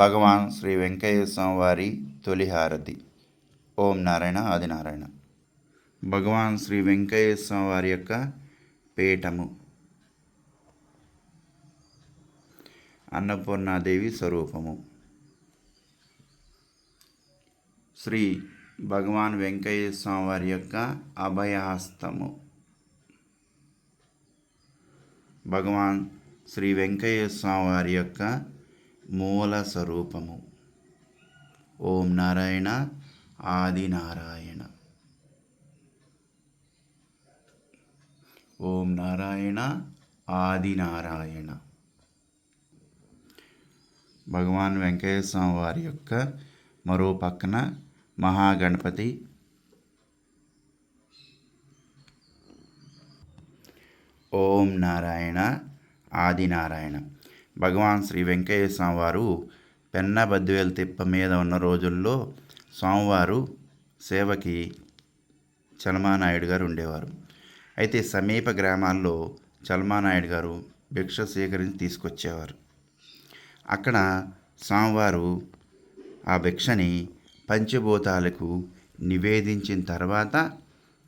భగవాన్ శ్రీ వెంకయ్య స్వామి వారి తొలి హారతి. ఓం నారాయణ ఆదినారాయణ భగవాన్ శ్రీ వెంకయ్య స్వామి వారి యొక్క పీఠము. అన్నపూర్ణాదేవి స్వరూపము. శ్రీ భగవాన్ వెంకయ్య స్వామి వారి యొక్క అభయహస్తము. భగవాన్ శ్రీ వెంకయ్య స్వామి వారి యొక్క మూల స్వరూపము. ఓం నారాయణ ఆది నారాయణ. ఓం నారాయణ ఆది నారాయణ. భగవాన్ వెంకయ్య స్వామి వారి యొక్క మరో పక్కన మహాగణపతి. ఓం నారాయణ ఆది నారాయణ. భగవాన్ శ్రీ వెంకయ్య స్వామివారు పెన్న బద్వేలు తిప్ప మీద ఉన్న రోజుల్లో స్వామివారు సేవకి చలమానాయుడు గారు ఉండేవారు. అయితే సమీప గ్రామాల్లో చలమానాయుడు గారు భిక్ష స్వీకరించి తీసుకొచ్చేవారు. అక్కడ స్వామివారు ఆ భిక్షని పంచభూతాలకు నివేదించిన తర్వాత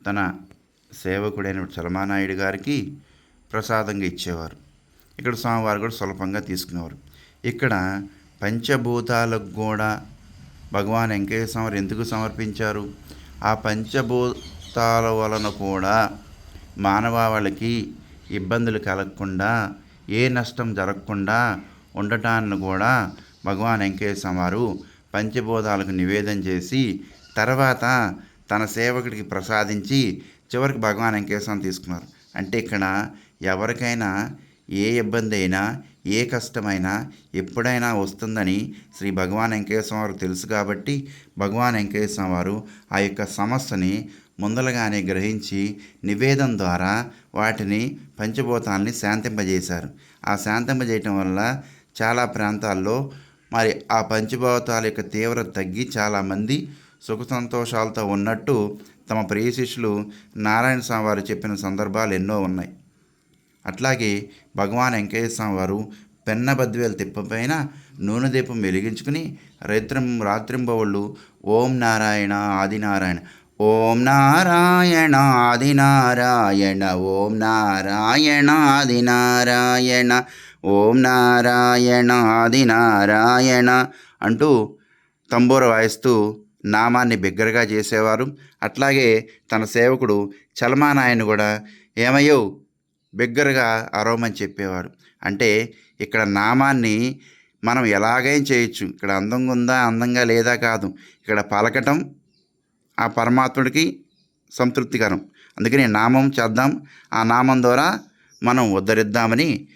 తన సేవకుడైన చలమానాయుడు గారికి ప్రసాదంగా ఇచ్చేవారు. ఇక్కడ స్వామివారు కూడా సులభంగా తీసుకునేవారు. ఇక్కడ పంచభూతాలకు కూడా భగవాన్ వెంకయ్య స్వామి ఎందుకు సమర్పించారు? ఆ పంచభూతాల వలన కూడా మానవాళికి ఇబ్బందులు కలగకుండా ఏ నష్టం జరగకుండా ఉండటాన్ని కూడా భగవాన్ వెంకయ్య వారు పంచభూతాలకు నివేదన చేసి తర్వాత తన సేవకుడికి ప్రసాదించి చివరికి భగవాన్ వెంకయ్య స్వామి తీసుకున్నారు. అంటే ఇక్కడ ఎవరికైనా ఏ ఇబ్బంది అయినా ఏ కష్టమైనా ఎప్పుడైనా వస్తుందని శ్రీ భగవాన్ వెంకటేశ్వర వారు తెలుసు కాబట్టి భగవాన్ వెంకటేశ్వర వారు ఆ యొక్క సమస్యని ముందలగానే గ్రహించి నివేదం ద్వారా వాటిని పంచభూతాలని శాంతింపజేశారు. ఆ శాంతింపజేయటం వల్ల చాలా ప్రాంతాల్లో మరి ఆ పంచభూతాల యొక్క తీవ్రత తగ్గి చాలామంది సుఖ సంతోషాలతో ఉన్నట్టు తమ ప్రియ శిష్యులు నారాయణ స్వామి వారు చెప్పిన సందర్భాలు ఎన్నో ఉన్నాయి. అట్లాగే భగవాన్ వెంకయ్య స్వామి వారు పెన్న బద్వేలు తిప్పపైన నూనె దీపం వెలిగించుకుని రైత్రం రాత్రింబవళ్ళు ఓం నారాయణ ఆదినారాయణ ఓం నారాయణ ఆదినారాయణ ఓం నారాయణ ఆదినారాయణ ఓం నారాయణ ఆదినారాయణ అంటూ తంబూర వాయిస్తూ నామాన్ని బిగ్గరగా చేసేవారు. అట్లాగే తన సేవకుడు చలమానాయన కూడా ఏమయ్యో బిగ్గరగా అరవమని చెప్పేవారు. అంటే ఇక్కడ నామాన్ని మనం ఎలాగైనా చేయొచ్చు. ఇక్కడ అందంగా ఉందా అందంగా లేదా కాదు. ఇక్కడ పలకటం ఆ పరమాత్ముడికి సంతృప్తికరం. అందుకని నామం చేద్దాం. ఆ నామం ద్వారా మనం ఉద్ధరిద్దామని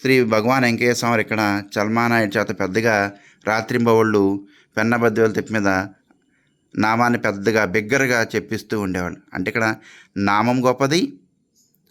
శ్రీ భగవాన్ వెంకయ్య స్వామి ఇక్కడ చల్మానాయుడు చేత పెద్దగా రాత్రింబవళ్ళు పెన్నబద్దెల తిప్పి మీద నామాన్ని పెద్దగా బిగ్గరగా చెప్పిస్తూ ఉండేవాళ్ళు. అంటే ఇక్కడ నామం గొప్పది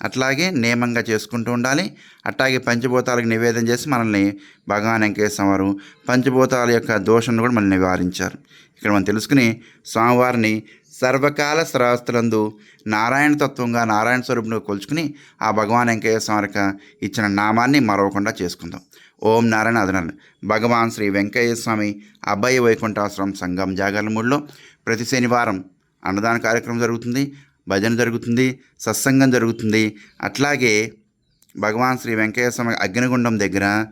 అట్లాగే నియమంగా చేసుకుంటూ ఉండాలి. అట్లాగే పంచభూతాలకు నివేదన చేసి మనల్ని భగవాన్ వెంకటేశ్వర వారు పంచభూతాల యొక్క దోషాన్ని కూడా మనల్ని నివారించారు. ఇక్కడ మనం తెలుసుకుని స్వామివారిని సర్వకాల శ్రాస్తులందు నారాయణ తత్వంగా నారాయణ స్వరూపుని కొలుచుకుని ఆ భగవాన్ వెంకయ్య స్వామికి ఇచ్చిన నామాన్ని మరవకుండా చేసుకుందాం. ఓం నారాయణ అదనాలు భగవాన్ శ్రీ వెంకయ్య స్వామి అభయ వైకుంఠాశ్రమం సంఘం జాగర్లమూడిలో ప్రతి శనివారం అన్నదాన కార్యక్రమం జరుగుతుంది. భజన జరుగుతుంది సత్సంగం జరుగుతుంది. అట్లాగే భగవాన్ శ్రీ వెంకయ్య స్వామి అగ్నిగుండం దగ్గర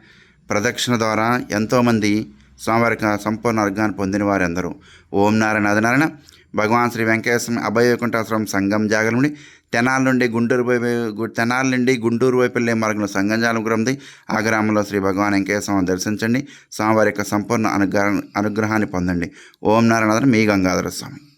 ప్రదక్షిణ ద్వారా ఎంతోమంది స్వామివారి సంపూర్ణ అర్గాన్ని పొందిన వారందరూ. ఓం నారాయణ. అదనారాయణ భగవాన్ శ్రీ వెంకయ్య స్వామి సంఘం జాగల నుండి తెనాల నుండి గుంటూరు వైపు తెనాల నుండి గుంటూరు వైపు వెళ్ళే మార్గంలో సంగంజాలం గ్రామంది ఆ గ్రామంలో శ్రీ భగవాన్ వెంకయ్య దర్శించండి. స్వామివారి యొక్క సంపూర్ణ అనుగ్రహ అనుగ్రహాన్ని పొందండి. ఓం నారాయణ. మీ గంగాధర స్వామి.